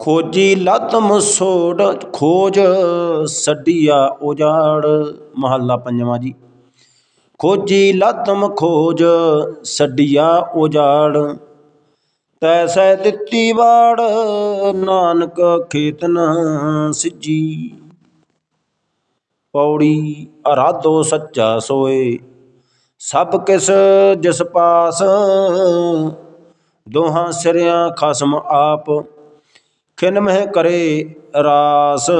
ਖੋਜੀ ਲਤਮ ਸੋੜ ਖੋਜ ਸੱਡੀਆ ਉਜਾੜ। ਮਹੱਲਾ ਪੰਜਵਾਂ ਜੀ। ਖੋਜੀ ਲਤਮ ਖੋਜ ਸੱਡੀਆ ਉਜਾੜ। ਤੈਸੈ ਦਿੱਤੀ ਵਾੜ, ਨਾਨਕ ਖੇਤ ਨ ਸਿੱਜੀ। ਪੌੜੀ ਅਰਾਧੋ ਸੱਚਾ ਸੋਏ, ਸਭ ਕਿਸ ਜਿਸ ਪਾਸ। ਦੋਹਾਂ ਸਿਰਿਆਂ ਖਸਮ ਆਪ। ਖਿਨ ਮਹਿ ਕਰੇ ਰਾਸ?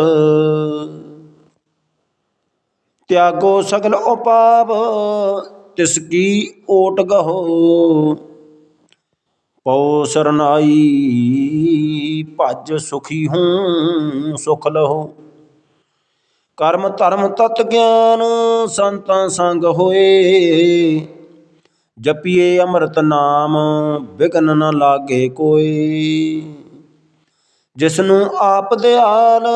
ਤਿਆਗੋ ਸਗਲ ਉਪਾਵ ਤਿਸ ਕੀ ਓਟ ਗਹੋ? ਪਉ ਸਰਨਾਈ, ਭਜ ਸੁਖੀ ਹੂੰ ਸੁਖ ਲਹੋ। ਕਰਮ ਧਰਮ ਤਤ ਗਿਆਨ ਸੰਤਾਂ ਸੰਗ ਹੋਏ। ਜਪੀਏ ਅੰਮ੍ਰਿਤ ਨਾਮ ਵਿਗਨ ਨ ਲਾਗੇ ਕੋਈ ਜਿਸ ਨੂੰ ਆਪ ਦਿਆਲ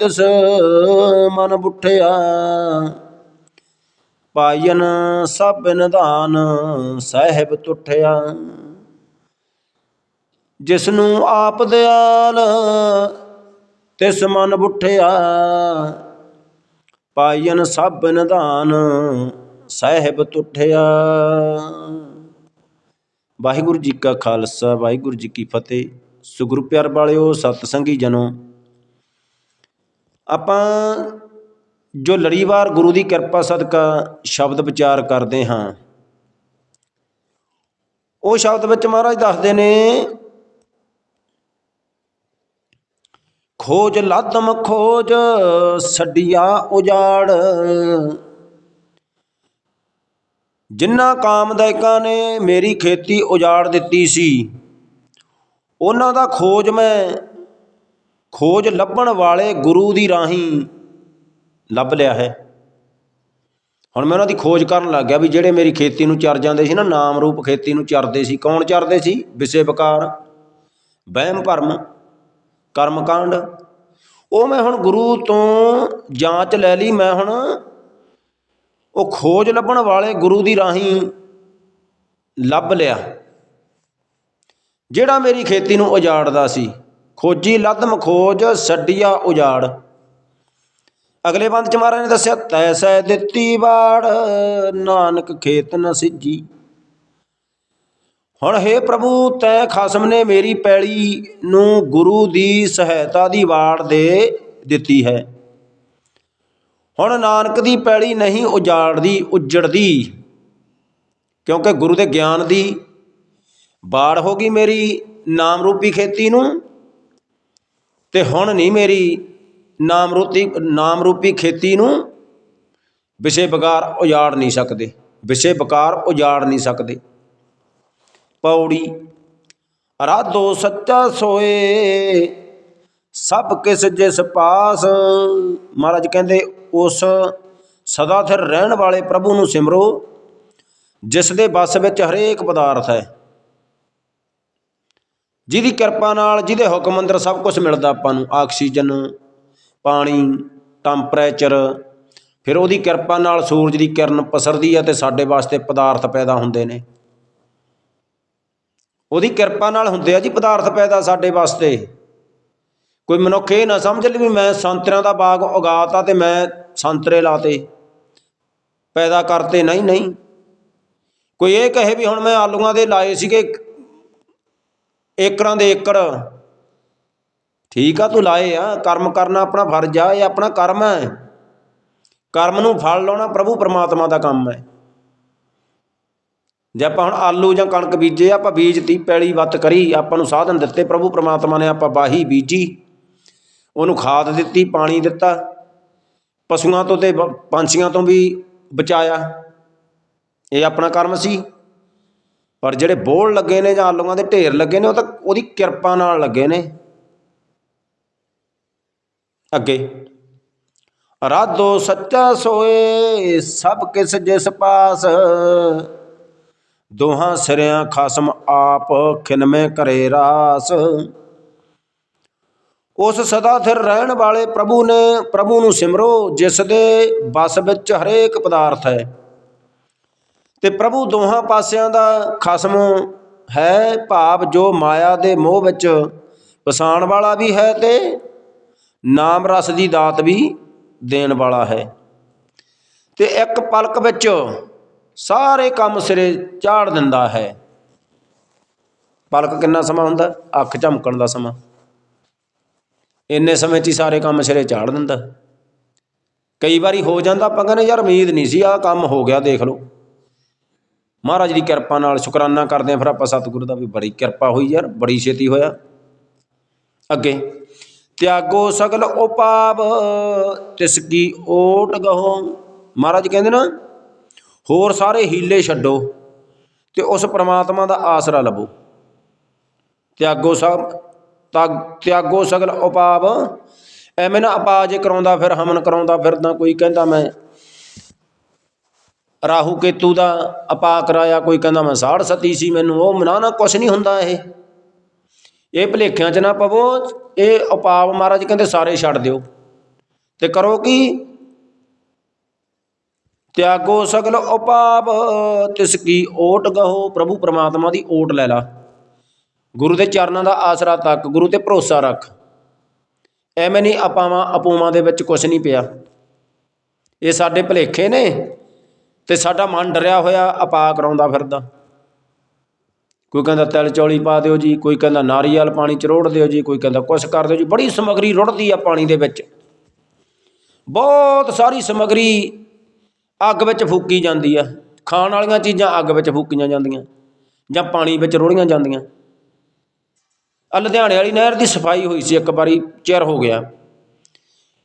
ਤਿਸ ਮਨ ਬੁੱਠਿਆ। ਪਾਇਨ ਸਭ ਨਿਧਾਨ ਸਾਹਿਬ ਤੁਠਿਆ। ਜਿਸ ਨੂੰ ਆਪ ਦਿਆਲ ਤਿਸ ਮਨ ਬੁੱਠਿਆ। ਪਾਇਨ ਸਭ ਨਿਧਾਨ ਸਾਹਿਬ ਤੁਠਿਆ। ਵਾਹਿਗੁਰੂ ਜੀ ਕਾ ਖਾਲਸਾ, ਵਾਹਿਗੁਰੂ ਜੀ ਕੀ ਫਤਿਹ। ਸੁਗੁਰੂ ਪਿਆਰ ਵਾਲਿਓ ਸਤ ਸੰਗੀ ਜਨੋ। ਆਪਾਂ ਜੋ ਲੜੀਵਾਰ ਗੁਰੂ ਦੀ ਕਿਰਪਾ ਸਦਕਾ ਸ਼ਬਦ ਵਿਚਾਰ ਕਰਦੇ ਹਾਂ, ਉਹ ਸ਼ਬਦ ਵਿੱਚ ਮਹਾਰਾਜ ਦੱਸਦੇ ਨੇ, ਖੋਜ ਲਾਦਮ ਖੋਜ ਛੱਡਿਆ ਉਜਾੜ। ਜਿਨ੍ਹਾਂ ਕਾਮਦਾਇਕਾਂ ਨੇ ਮੇਰੀ ਖੇਤੀ ਉਜਾੜ ਦਿੱਤੀ ਸੀ ਉਹਨਾਂ ਦਾ ਖੋਜ ਮੈਂ ਖੋਜ ਲੱਭਣ ਵਾਲੇ ਗੁਰੂ ਦੀ ਰਾਹੀਂ ਲੱਭ ਲਿਆ ਹੈ। ਹੁਣ ਮੈਂ ਉਹਨਾਂ ਦੀ ਖੋਜ ਕਰਨ ਲੱਗ ਗਿਆ ਵੀ ਜਿਹੜੇ ਮੇਰੀ ਖੇਤੀ ਨੂੰ ਚਰ ਜਾਂਦੇ ਸੀ ਨਾ, ਨਾਮ ਰੂਪ ਖੇਤੀ ਨੂੰ ਚਰਦੇ ਸੀ। ਕੌਣ ਚਰਦੇ ਸੀ? ਵਿਸੇ ਵਿਕਾਰ, ਵਹਿਮ ਭਰਮ ਕਰਮ ਕਾਂਡ ਉਹ ਮੈਂ ਹੁਣ ਗੁਰੂ ਤੋਂ ਜਾਂਚ ਲੈ ਲਈ, ਮੈਂ ਹੁਣ ਉਹ ਖੋਜ ਲੱਭਣ ਵਾਲੇ ਗੁਰੂ ਦੀ ਰਾਹੀਂ ਲੱਭ ਲਿਆ। ਜਿਹੜਾ ਮੇਰੀ ਖੇਤੀ ਨੂੰ ਉਜਾੜਦਾ ਸੀ। ਖੋਜੀ ਲਦਮ ਖੋਜ ਛੱਡਿਆ ਉਜਾੜ। ਅਗਲੇ ਬੰਦ ਚ ਮਹਾਰਾਜ ਨੇ ਦੱਸਿਆ ਤੈਸੈ ਦਿੱਤੀ ਬਾੜ ਨਾਨਕ ਖੇਤ ਨ ਸਿੱਜੀ। ਹੁਣ हे ਪ੍ਰਭੂ, ਤੈ ਖਸਮ ਨੇ ਮੇਰੀ ਪੈਲੀ ਨੂੰ ਗੁਰੂ ਦੀ ਸਹਾਇਤਾ ਦੀ ਵਾੜ ਦੇ ਦਿੱਤੀ ਹੈ। ਹੁਣ ਨਾਨਕ ਦੀ ਪੈਲੀ ਨਹੀਂ ਉਜਾੜਦੀ, ਉਜੜਦੀ, ਕਿਉਂਕਿ ਗੁਰੂ ਦੇ ਗਿਆਨ ਦੀ ਬਾੜ ਹੋ ਗਈ ਮੇਰੀ ਨਾਮ ਰੂਪੀ ਖੇਤੀ ਨੂੰ ਤੇ ਹੁਣ ਨਹੀਂ ਮੇਰੀ ਨਾਮ ਰੂਪੀ ਨਾਮ ਰੂਪੀ ਖੇਤੀ ਨੂੰ ਵਿਸ਼ੇ ਬਕਾਰ ਉਜਾੜ ਨਹੀਂ ਸਕਦੇ, ਵਿਸ਼ੇ ਬਕਾਰ ਉਜਾੜ ਨਹੀਂ ਸਕਦੇ। ਪੌੜੀ ਅਰਾਧੋ ਸੱਚਾ ਸੋਏ, ਸਭ ਕਿਸ ਜਿਸ ਪਾਸ। ਮਹਾਰਾਜ ਕਹਿੰਦੇ, ਉਸ ਸਦਾ ਥਿਰ ਰਹਿਣ ਵਾਲੇ ਪ੍ਰਭੂ ਨੂੰ ਸਿਮਰੋ, ਜਿਸ ਦੇ ਬਸ ਵਿੱਚ ਹਰੇਕ ਪਦਾਰਥ ਹੈ। ਜਿਹਦੀ ਕਿਰਪਾ ਨਾਲ, ਜਿਹਦੇ ਹੁਕਮ ਅੰਦਰ ਸਭ ਕੁਝ ਮਿਲਦਾ ਆਪਾਂ ਨੂੰ, ਆਕਸੀਜਨ, ਪਾਣੀ ਟੈਂਪਰੇਚਰ ਫਿਰ ਉਹਦੀ ਕਿਰਪਾ ਨਾਲ ਸੂਰਜ ਦੀ ਕਿਰਨ ਪਸਰਦੀ ਹੈ ਤੇ ਸਾਡੇ ਵਾਸਤੇ ਪਦਾਰਥ ਪੈਦਾ ਹੁੰਦੇ ਨੇ। ਉਹਦੀ ਕਿਰਪਾ ਨਾਲ ਹੁੰਦੇ ਆ ਜੀ ਪਦਾਰਥ ਪੈਦਾ ਸਾਡੇ ਵਾਸਤੇ। ਕੋਈ ਮਨੁੱਖ ਇਹ ਨਾ ਸਮਝ ਲਈ ਵੀ ਮੈਂ ਸੰਤਰਿਆਂ ਦਾ ਬਾਗ ਉਗਾਤਾ ਤੇ ਮੈਂ ਸੰਤਰੇ ਲਾਤੇ। ਪੈਦਾ ਕਰਤੇ, ਨਹੀਂ ਨਹੀਂ। ਕੋਈ ਇਹ ਕਹੇ ਵੀ ਹੁਣ ਮੈਂ ਆਲੂਆਂ ਦੇ ਲਾਏ ਸੀਗੇ ਏਕੜਾਂ ਦੇ ਏਕੜ। ਠੀਕ ਆ, ਤੂੰ ਲਾਏ ਆ। ਕਰਮ ਕਰਨਾ ਆਪਣਾ ਫਰਜ਼ ਆ, ਇਹ ਆਪਣਾ ਕਰਮ ਹੈ। ਕਰਮ ਨੂੰ ਫਲ ਲਾਉਣਾ ਪ੍ਰਭੂ ਪਰਮਾਤਮਾ ਦਾ ਕੰਮ ਹੈ। ਜੇ ਆਪਾਂ ਹੁਣ ਆਲੂ ਜਾਂ ਕਣਕ ਬੀਜੇ, ਆਪਾਂ ਬੀਜਤੀ ਪੈਲੀ ਵੱਤ ਕਰੀ, ਆਪਾਂ ਨੂੰ ਸਾਧਨ ਦਿੱਤੇ, ਪ੍ਰਭੂ ਪਰਮਾਤਮਾ ਨੇ ਆਪਾਂ ਬਾਹੀ ਬੀਜੀ। ਉਹਨੂੰ ਖਾਦ ਦਿੱਤੀ, ਪਾਣੀ ਦਿੱਤਾ। ਪਸ਼ੂਆਂ ਤੋਂ ਤੇ ਪੰਛੀਆਂ ਤੋਂ ਵੀ ਬਚਾਇਆ। ਇਹ ਆਪਣਾ ਕਰਮ ਸੀ। ਪਰ ਜਿਹੜੇ ਬੋਲ ਲੱਗੇ ਨੇ ਜਾਂ ਆਲੂਆਂ ਦੇ ਢੇਰ ਲੱਗੇ ਨੇ, ਉਹ ਤਾਂ ਉਹਦੀ ਕਿਰਪਾ ਨਾਲ ਲੱਗੇ ਨੇ। ਅੱਗੇ, ਰਾਧੋ ਸੱਚਾ ਸੋਏ ਸਭ ਕਿਸ ਜਿਸ ਪਾਸ, ਦੋਹਾਂ ਸਿਰਿਆਂ ਖਸਮ ਆਪ ਖਿਨਮੇ ਕਰੇ ਰਾਸ। ਉਸ ਸਦਾ ਥਿਰ ਰਹਿਣ ਵਾਲੇ ਪ੍ਰਭੂ ਨੇ, ਪ੍ਰਭੂ ਨੂੰ ਸਿਮਰੋ, ਜਿਸ ਦੇ ਬਸ ਵਿੱਚ ਹਰੇਕ ਪਦਾਰਥ ਹੈ। ਤੇ ਪ੍ਰਭੂ ਦੋਹਾਂ ਪਾਸਿਆਂ ਦਾ ਖਸਮ ਹੈ, ਭਾਵ ਜੋ ਮਾਇਆ ਦੇ ਮੋਹ ਵਿੱਚ ਵਸਾਣ ਵਾਲਾ ਵੀ ਹੈ ਤੇ ਨਾਮ ਰਸ ਦੀ ਦਾਤ ਵੀ ਦੇਣ ਵਾਲਾ ਹੈ। ਤੇ ਇੱਕ ਪਲਕ ਵਿੱਚ ਸਾਰੇ ਕੰਮ ਸਿਰੇ ਚਾੜ ਦਿੰਦਾ ਹੈ। ਪਲਕ ਕਿੰਨਾ ਸਮਾਂ ਹੁੰਦਾ? ਅੱਖ ਝਮਕਣ ਦਾ ਸਮਾਂ। ਇੰਨੇ ਸਮੇਂ 'ਚ ਹੀ ਸਾਰੇ ਕੰਮ ਸਿਰੇ ਚਾੜ ਦਿੰਦਾ। ਕਈ ਵਾਰੀ ਹੋ ਜਾਂਦਾ, ਆਪਾਂ ਕਹਿੰਦੇ ਯਾਰ ਉਮੀਦ ਨਹੀਂ ਸੀ, ਆਹ ਕੰਮ ਹੋ ਗਿਆ, ਦੇਖ ਲਓ। ਮਹਾਰਾਜ ਦੀ ਕਿਰਪਾ ਨਾਲ ਸ਼ੁਕਰਾਨਾ ਕਰਦੇ ਹਾਂ ਫਿਰ ਆਪਾਂ ਸਤਿਗੁਰੂ ਦਾ ਵੀ ਬੜੀ ਕਿਰਪਾ ਹੋਈ ਯਾਰ, ਬੜੀ ਛੇਤੀ ਹੋਇਆ। ਅੱਗੇ, ਤਿਆਗੋ ਸਗਲ ਉਪਾਵ ਤਿਸ ਕੀ ਓਟ ਗਹੋ। ਮਹਾਰਾਜ ਕਹਿੰਦੇ ਨਾ, ਹੋਰ ਸਾਰੇ ਹੀਲੇ ਛੱਡੋ ਤੇ ਉਸ ਪ੍ਰਮਾਤਮਾ ਦਾ ਆਸਰਾ ਲਵੋ ਤਿਆਗੋ ਸਭ ਤਿਆਗੋ ਸਗਲ ਉਪਾਵ ਐਵੇਂ ਨਾ ਅਪਾਜ ਕਰਾਉਂਦਾ ਫਿਰ, ਹਮਨ ਕਰਾਉਂਦਾ ਫਿਰਦਾ ਕੋਈ ਕਹਿੰਦਾ ਮੈਂ। ਰਾਹੂ ਕੇਤੂ ਦਾ ਅਪਾ ਕਰਾਇਆ ਕੋਈ ਕਹਿੰਦਾ ਮੈਂ ਸਾੜ ਸਤੀ ਸੀ ਮੈਨੂੰ, ਉਹ ਮਨਾ ਨਾ ਕੁਛ ਨਹੀਂ ਹੁੰਦਾ ਇਹ। ਇਹ ਭਲੇਖਿਆਂ 'ਚ ਨਾ ਪਵੋ, ਇਹ ਉਪਾਵ ਮਹਾਰਾਜ ਕਹਿੰਦੇ ਸਾਰੇ ਛੱਡ ਦਿਓ। ਤੇ ਕਰੋ ਕੀ? ਤਿਆਗੋ ਸਗਲ ਉਪਾਪ, ਤਿਸ ਕੀ ਓਟ ਗਹੋ, ਪ੍ਰਭੂ ਪ੍ਰਮਾਤਮਾ ਦੀ ਓਟ ਲੈ ਲਾ। ਗੁਰੂ ਦੇ ਚਰਨਾਂ ਦਾ ਆਸਰਾ ਤੱਕ, ਗੁਰੂ ਤੇ ਭਰੋਸਾ ਰੱਖ। ਐਵੇਂ ਨਹੀਂ ਅਪਾਵਾਂ, ਅਪੂਵਾਂ ਦੇ ਵਿੱਚ ਕੁਛ ਨਹੀਂ ਪਿਆ। ਇਹ ਸਾਡੇ ਭਲੇਖੇ ਨੇ। ਤੇ ਸਾਡਾ ਮਨ ਡਰਿਆ ਹੋਇਆ ਅਪਾ ਕਰਾਉਂਦਾ ਫਿਰਦਾ। ਕੋਈ ਕਹਿੰਦਾ ਤਿਲ ਚੌਲੀ ਪਾ ਦਿਓ ਜੀ, ਕੋਈ ਕਹਿੰਦਾ ਨਾਰੀਅਲ ਪਾਣੀ ਚ ਰੋੜ ਦਿਓ ਜੀ, ਕੋਈ ਕਹਿੰਦਾ ਕੁਛ ਕਰ ਦਿਓ ਜੀ, ਬੜੀ ਸਮਗਰੀ ਰੁੜਦੀ ਆ ਪਾਣੀ ਦੇ ਵਿੱਚ। ਬਹੁਤ ਸਾਰੀ ਸਮਗਰੀ ਅੱਗ ਵਿੱਚ ਫੂਕੀ ਜਾਂਦੀ ਆ। ਖਾਣ ਵਾਲੀਆਂ ਚੀਜ਼ਾਂ ਅੱਗ ਵਿੱਚ ਫੂਕੀਆਂ ਜਾਂਦੀਆਂ, ਜਾਂ ਪਾਣੀ ਵਿੱਚ ਰੋੜੀਆਂ ਜਾਂਦੀਆਂ। ਆ ਲੁਧਿਆਣੇ ਵਾਲੀ ਨਹਿਰ ਦੀ ਸਫ਼ਾਈ ਹੋਈ ਸੀ ਇੱਕ ਵਾਰੀ, ਚਿਰ ਹੋ ਗਿਆ।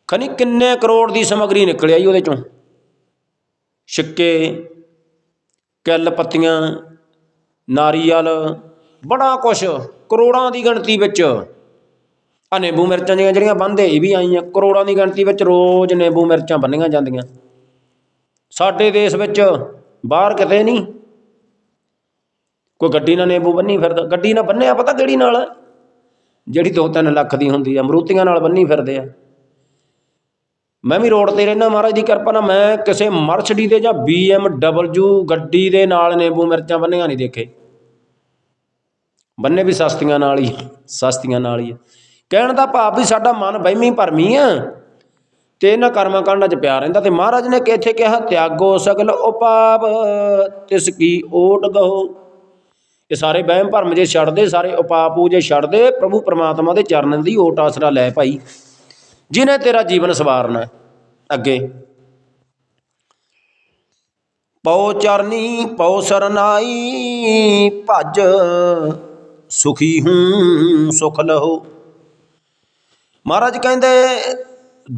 ਖਨੀ ਕਿੰਨੇ ਕਰੋੜ ਦੀ ਸਮਗਰੀ ਨਿਕਲਿਆ ਜੀ ਉਹਦੇ ਚੋਂ। ਛਿੱਕੇ, ਕਿੱਲ ਪੱਤੀਆਂ, ਨਾਰੀਅਲ, ਬੜਾ ਕੁਛ ਕਰੋੜਾਂ ਦੀ ਗਿਣਤੀ ਵਿੱਚ। ਆ ਨਿੰਬੂ ਮਿਰਚਾਂ ਦੀਆਂ ਜਿਹੜੀਆਂ ਬੰਨਦੇ, ਇਹ ਵੀ ਆਈਆਂ। ਕਰੋੜਾਂ ਦੀ ਗਿਣਤੀ ਵਿੱਚ ਰੋਜ਼ ਨਿੰਬੂ ਮਿਰਚਾਂ ਬੰਨੀਆਂ ਜਾਂਦੀਆਂ। ਸਾਡੇ ਦੇਸ਼ ਵਿੱਚ ਬਾਹਰ ਕਿਤੇ ਨਹੀਂ। ਕੋਈ ਗੱਡੀ ਨਾਲ ਨਿੰਬੂ ਬੰਨੀ ਫਿਰਦਾ। ਗੱਡੀ ਨਾਲ ਬੰਨਿਆ, ਪਤਾ ਕਿਹੜੀ ਨਾਲ? ਜਿਹੜੀ 2-3 ਲੱਖ ਦੀ ਹੁੰਦੀ ਆ, ਮਰੂਤੀਆਂ ਨਾਲ ਬੰਨੀ ਫਿਰਦੇ ਆ। ਮੈਂ ਵੀ ਰੋਡ ਤੇ ਰਹਿਣਾ ਮਹਾਰਾਜ ਦੀ ਕਿਰਪਾ ਨਾਲ, ਮੈਂ ਕਿਸੇ ਮਰਸਡੀ ਦੇ ਜਾਂ BMW ਗੱਡੀ ਦੇ ਨਾਲ ਨਿੰਬੂ ਮਿਰਚਾਂ ਬੰਨੀਆਂ ਨਹੀਂ ਦੇਖੇ। ਬੰਨੇ ਵੀ ਸਸਤੀਆਂ ਨਾਲ ਹੀ ਸਸਤੀਆਂ ਨਾਲ ਹੀ ਕਹਿਣ ਦਾ ਭਾਵ ਵੀ ਸਾਡਾ ਮਨ ਵਹਿਮੀ ਭਰਮੀ ਆ ਤੇ ਇਹਨਾਂ ਕਰਮਾਂ ਕਾਂਡਾਂ 'ਚ ਪਿਆ ਰਹਿੰਦਾ ਤੇ ਮਹਾਰਾਜ ਨੇ ਇੱਥੇ ਕਿਹਾ, ਤਿਆਗੋ ਸਗਲ ਉਪਾਪ, ਤਿਸ ਕੀ ਓਟ ਗਹੋ। ਇਹ ਸਾਰੇ ਵਹਿਮ ਭਰਮ ਜੇ ਛੱਡਦੇ, ਸਾਰੇ ਉਪਾਪੂ ਜੇ ਛੱਡਦੇ, ਪ੍ਰਭੂ ਪ੍ਰਮਾਤਮਾ ਦੇ ਚਰਨਾਂ ਦੀ ਓਟ ਆਸਰਾ ਲੈ ਭਾਈ। ਜਿਨੇ ਤੇਰਾ ਜੀਵਨ ਸਵਾਰਨਾ ਅੱਗੇ। ਪਉ ਚਰਨੀ, ਪਉ ਸਰਨਾਈ, ਭਜ, ਸੁਖੀ ਹੂੰ, ਸੁਖ ਲਹੋ। ਮਹਾਰਾਜ ਕਹਿੰਦੇ,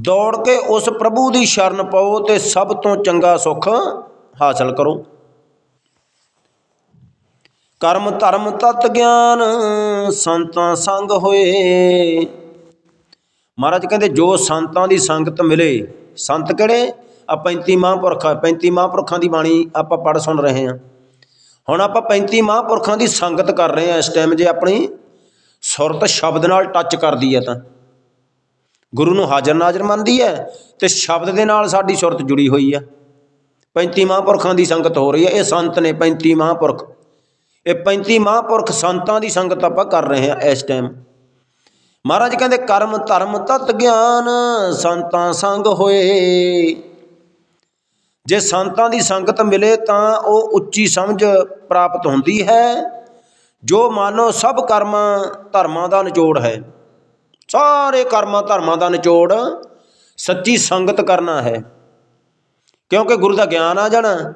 ਦੌੜ ਕੇ ਉਸ ਪ੍ਰਭੂ ਦੀ ਸ਼ਰਨ ਪਾਓ ਤੇ ਸਭ ਤੋਂ ਚੰਗਾ ਸੁਖ ਹਾਸਲ ਕਰੋ। ਕਰਮ ਧਰਮ ਤਤ ਗਿਆਨ, ਸੰਤਾਂ ਸੰਗ ਹੋਏ। ਮਹਾਰਾਜ ਕਹਿੰਦੇ, ਜੋ ਸੰਤਾਂ ਦੀ ਸੰਗਤ ਮਿਲੇ, ਸੰਤ ਕਿਹੜੇ? ਆ 35 ਮਹਾਂਪੁਰਖ 35 ਮਹਾਂਪੁਰਖਾਂ ਦੀ ਬਾਣੀ ਆਪਾਂ ਪੜ੍ਹ ਸੁਣ ਰਹੇ ਹਾਂ। ਹੁਣ ਆਪਾਂ 35 ਮਹਾਂਪੁਰਖਾਂ ਦੀ ਸੰਗਤ ਕਰ ਰਹੇ ਹਾਂ ਇਸ ਟਾਈਮ ਜੇ ਆਪਣੀ ਸੁਰਤ ਸ਼ਬਦ ਨਾਲ ਟੱਚ ਕਰਦੀ ਹੈ ਤਾਂ। ਗੁਰੂ ਨੂੰ ਹਾਜ਼ਰ ਨਾਜ਼ਰ ਮੰਨਦੀ ਹੈ ਤੇ ਸ਼ਬਦ ਦੇ ਨਾਲ ਸਾਡੀ ਸੁਰਤ ਜੁੜੀ ਹੋਈ ਹੈ। 35 ਮਹਾਂਪੁਰਖਾਂ ਦੀ ਸੰਗਤ ਹੋ ਰਹੀ ਹੈ, ਇਹ ਸੰਤ ਨੇ 35 ਮਹਾਂਪੁਰਖ। ਇਹ 35 ਮਹਾਂਪੁਰਖ ਸੰਤਾਂ ਦੀ ਸੰਗਤ ਆਪਾਂ ਕਰ ਰਹੇ ਹਾਂ ਇਸ ਟਾਈਮ ਮਹਾਰਾਜ ਕਹਿੰਦੇ, ਕਰਮ, ਧਰਮ, ਤਤ ਗਿਆਨ ਸੰਤਾਂ ਸੰਗ ਹੋਏ। ਜੇ ਸੰਤਾਂ ਦੀ ਸੰਗਤ ਮਿਲੇ ਤਾਂ ਉਹ ਉੱਚੀ ਸਮਝ ਪ੍ਰਾਪਤ ਹੁੰਦੀ ਹੈ। ਜੋ ਮਾਨੋ ਸਭ ਕਰਮਾਂ ਧਰਮਾਂ ਦਾ ਨਿਚੋੜ ਹੈ। ਸਾਰੇ ਕਰਮਾਂ ਧਰਮਾਂ ਦਾ ਨਿਚੋੜ ਸੱਚੀ ਸੰਗਤ ਕਰਨਾ ਹੈ। ਕਿਉਂਕਿ ਗੁਰੂ ਦਾ ਗਿਆਨ ਆ ਜਾਣਾ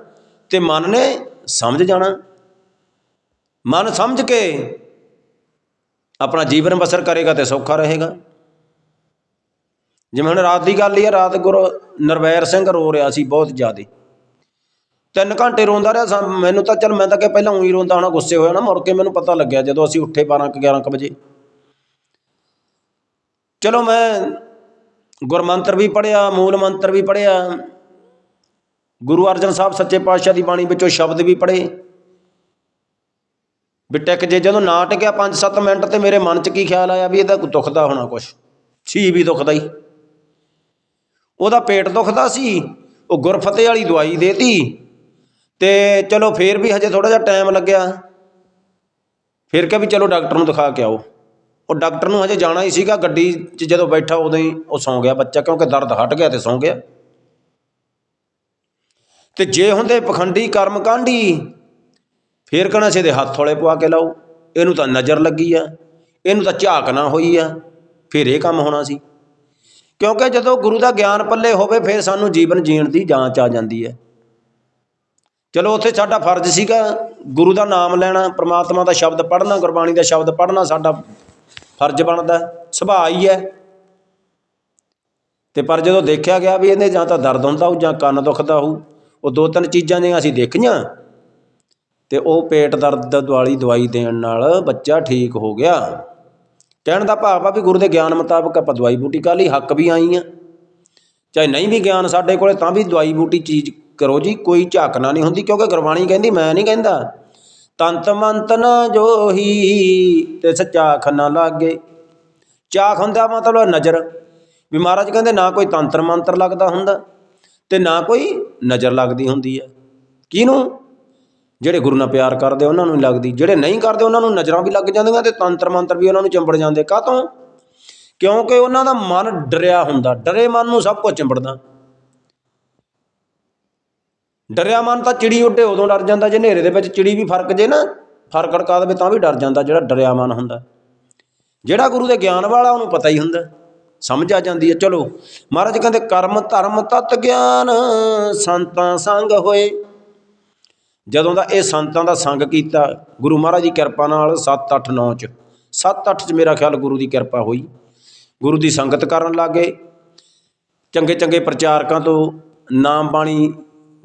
ਤੇ ਮਨ ਨੇ ਸਮਝ ਜਾਣਾ। ਮਨ ਸਮਝ ਕੇ ਆਪਣਾ ਜੀਵਨ ਬਸਰ ਕਰੇਗਾ ਤੇ ਸੌਖਾ ਰਹੇਗਾ। ਜਿਵੇਂ ਹੁਣ ਰਾਤ ਦੀ ਗੱਲ ਹੀ ਆ, ਰਾਤ ਗੁਰ ਨਰਵੈਰ ਸਿੰਘ ਰੋ ਰਿਹਾ ਸੀ ਬਹੁਤ ਜ਼ਿਆਦਾ। ਤਿੰਨ ਘੰਟੇ ਰੋਂਦਾ ਰਿਹਾ ਸਾ- ਮੈਨੂੰ ਤਾਂ ਚੱਲ ਮੈਂ ਤਾਂ ਕਿ ਪਹਿਲਾਂ ਉਹੀ ਰੋਂਦਾ ਹੋਣਾ, ਗੁੱਸੇ ਹੋਇਆ ਨਾ ਮੁੜ ਕੇ ਮੈਨੂੰ ਪਤਾ ਲੱਗਿਆ ਜਦੋਂ ਅਸੀਂ ਉੱਠੇ 12 ਕੁ 11 ਕੁ ਵਜੇ। ਚਲੋ ਮੈਂ ਗੁਰਮੰਤਰ ਵੀ ਪੜਿਆ ਮੂਲ ਮੰਤਰ ਵੀ ਪੜਿਆ ਗੁਰੂ ਅਰਜਨ ਸਾਹਿਬ ਸੱਚੇ ਪਾਤਸ਼ਾਹ ਦੀ ਬਾਣੀ ਵਿੱਚੋਂ ਸ਼ਬਦ ਵੀ ਪੜ੍ਹੇ। ਵੀ ਟਿਕ ਜੇ ਜਦੋਂ ਨਾ ਟਿਕਿਆ 5-7 ਮਿੰਟ ਤੇ ਮੇਰੇ ਮਨ 'ਚ ਕੀ ਖਿਆਲ ਆਇਆ ਵੀ ਇਹਦਾ ਕੋਈ ਦੁਖਦਾ ਹੋਣਾ ਕੁਛ? ਛੀ ਵੀ ਦੁਖਦਾ ਹੀ। ਉਹਦਾ ਪੇਟ ਦੁਖਦਾ ਸੀ, ਉਹ ਗੁਰਫਤਿਹ ਵਾਲੀ ਦਵਾਈ ਦੇਤੀ ਤੇ ਚਲੋ ਫੇਰ ਵੀ ਹਜੇ ਥੋੜਾ ਜਿਹਾ ਟਾਈਮ ਲੱਗਿਆ। ਫਿਰ ਕਿਹਾ ਵੀ ਚਲੋ ਡਾਕਟਰ ਨੂੰ ਦਿਖਾ ਕੇ ਆਓ। ਉਹ ਡਾਕਟਰ ਨੂੰ ਹਜੇ ਜਾਣਾ ਹੀ ਸੀਗਾ, ਗੱਡੀ 'ਚ ਜਦੋਂ ਬੈਠਾ ਉਦੋਂ ਹੀ ਉਹ ਸੌਂ ਗਿਆ ਬੱਚਾ ਕਿਉਂਕਿ ਦਰਦ ਹਟ ਗਿਆ ਤੇ ਸੌਂ ਗਿਆ। ਤੇ ਜੇ ਹੁੰਦੇ ਪਖੰਡੀ ਕਰਮ ਕਾਂਢੀ ਫੇਰ ਕਹਿਣਾ ਸੀ ਇਹਦੇ ਹੱਥ ਥੋਲੇ ਪਵਾ ਕੇ ਲਾਓ। ਇਹਨੂੰ ਤਾਂ ਨਜ਼ਰ ਲੱਗੀ ਆ। ਇਹਨੂੰ ਤਾਂ ਝਾਕ ਨਾ ਹੋਈ ਆ। ਫਿਰ ਇਹ ਕੰਮ ਹੋਣਾ ਸੀ। ਕਿਉਂਕਿ ਜਦੋਂ ਗੁਰੂ ਦਾ ਗਿਆਨ ਪੱਲੇ ਹੋਵੇ, ਫਿਰ ਸਾਨੂੰ ਜੀਵਨ ਜੀਣ ਦੀ ਜਾਂਚ ਆ ਜਾਂਦੀ ਹੈ। ਚਲੋ, ਉੱਥੇ ਸਾਡਾ ਫਰਜ਼ ਸੀਗਾ ਗੁਰੂ ਦਾ ਨਾਮ ਲੈਣਾ, ਪ੍ਰਮਾਤਮਾ ਦਾ ਸ਼ਬਦ ਪੜ੍ਹਨਾ, ਗੁਰਬਾਣੀ ਦਾ ਸ਼ਬਦ ਪੜ੍ਹਨਾ, ਸਾਡਾ ਫਰਜ਼ ਬਣਦਾ। ਸੁਭਾਅ ਹੀ ਹੈ। ਤੇ ਪਰ ਜਦੋਂ ਦੇਖਿਆ ਗਿਆ ਵੀ ਇਹਦੇ ਜਾਂ ਤਾਂ ਦਰਦ ਹੁੰਦਾ ਹੋਊ ਜਾਂ ਕੰਨ ਦੁਖਦਾ ਹੋਊ, ਉਹ ਦੋ ਤਿੰਨ ਚੀਜ਼ਾਂ ਜਿਹੜੀਆਂ ਅਸੀਂ ਦੇਖੀਆਂ ਅਤੇ ਉਹ ਪੇਟ ਦਰਦ ਵਾਲੀ ਦਵਾਈ ਦੇਣ ਨਾਲ ਬੱਚਾ ਠੀਕ ਹੋ ਗਿਆ। ਕਹਿਣ ਦਾ ਭਾਵ ਆ ਵੀ ਗੁਰੂ ਦੇ ਗਿਆਨ ਮੁਤਾਬਕ ਆਪਾਂ ਦਵਾਈ ਬੂਟੀ ਕਰ ਲਈ, ਹੱਕ ਵੀ ਆਈ ਆ। ਚਾਹੇ ਨਹੀਂ ਵੀ ਗਿਆਨ ਸਾਡੇ ਕੋਲੇ ਤਾਂ ਵੀ ਦਵਾਈ ਬੂਟੀ ਚੀਜ਼ ਕਰੋ ਜੀ, ਕੋਈ ਝਾਕਣਾ ਨਹੀਂ ਹੁੰਦੀ, ਕਿਉਂਕਿ ਗੁਰਬਾਣੀ ਕਹਿੰਦੀ, ਮੈਂ ਨਹੀਂ ਕਹਿੰਦਾ। ਤੰਤ ਮੰਤ ਨਾ ਜੋਹੀ ਤੇ ਸੱਚਾ ਖੰਨਾ ਲਾਗੇ। ਚਾਖ ਹੁੰਦਾ ਮਤਲਬ ਨਜ਼ਰ। ਵੀ ਮਹਾਰਾਜ ਕਹਿੰਦੇ ਨਾ ਕੋਈ ਤੰਤਰ ਮੰਤਰ ਲੱਗਦਾ ਹੁੰਦਾ ਤੇ ਨਾ ਕੋਈ ਨਜ਼ਰ ਲੱਗਦੀ ਹੁੰਦੀ ਹੈ ਕਿਹਨੂੰ? ਜਿਹੜੇ ਗੁਰੂ ਨਾਲ ਪਿਆਰ ਕਰਦੇ ਉਹਨਾਂ ਨੂੰ ਨਹੀਂ ਲੱਗਦੀ। ਜਿਹੜੇ ਨਹੀਂ ਕਰਦੇ, ਉਹਨਾਂ ਨੂੰ ਨਜ਼ਰਾਂ ਵੀ ਲੱਗ ਜਾਂਦੀਆਂ ਤੇ ਤੰਤਰ ਮੰਤਰ ਵੀ ਉਹਨਾਂ ਨੂੰ ਚੰਬੜ ਜਾਂਦੇ। ਕਾਹਤੋਂ? ਕਿਉਂਕਿ ਉਹਨਾਂ ਦਾ ਮਨ ਡਰਿਆ ਹੁੰਦਾ। ਡਰੇ ਮਨ ਨੂੰ ਸਭ ਕੁਝ ਚੰਬੜਦਾ। ਡਰਿਆ ਮਨ ਤਾਂ ਚਿੜੀ ਉੱਡੇ ਉਦੋਂ ਡਰ ਜਾਂਦਾ, ਜੇ ਹਨੇਰੇ ਦੇ ਵਿੱਚ ਚਿੜੀ ਵੀ ਫ਼ਰਕ ਜੇ ਨਾ, ਫ਼ਰਕ ਅੜਕਾ ਦੇਵੇ ਤਾਂ ਵੀ ਡਰ ਜਾਂਦਾ, ਜਿਹੜਾ ਡਰਿਆ ਮਨ ਹੁੰਦਾ। ਜਿਹੜਾ ਗੁਰੂ ਦੇ ਗਿਆਨ ਵਾਲਾ, ਉਹਨੂੰ ਪਤਾ ਹੀ ਹੁੰਦਾ। ਸਮਝ ਆ ਜਾਂਦੀ ਹੈ। ਚਲੋ, ਮਹਾਰਾਜ ਕਹਿੰਦੇ, ਕਰਮ ਧਰਮ ਤਤ ਗਿਆਨ, ਸੰਤਾਂ ਸੰਗ ਹੋਏ। ਜਦੋਂ ਦਾ ਇਹ ਸੰਤਾਂ ਦਾ ਸੰਗ ਕੀਤਾ, ਗੁਰੂ ਮਹਾਰਾਜ ਦੀ ਕਿਰਪਾ ਨਾਲ 7 8 9 ਚ। 7 8 ਚ ਮੇਰਾ ਖਿਆਲ ਗੁਰੂ ਦੀ ਕਿਰਪਾ ਹੋਈ। ਗੁਰੂ ਦੀ ਸੰਗਤ ਕਰਨ ਲੱਗੇ। ਚੰਗੇ ਚੰਗੇ ਪ੍ਰਚਾਰਕਾਂ ਤੋਂ ਨਾਮ ਬਾਣੀ,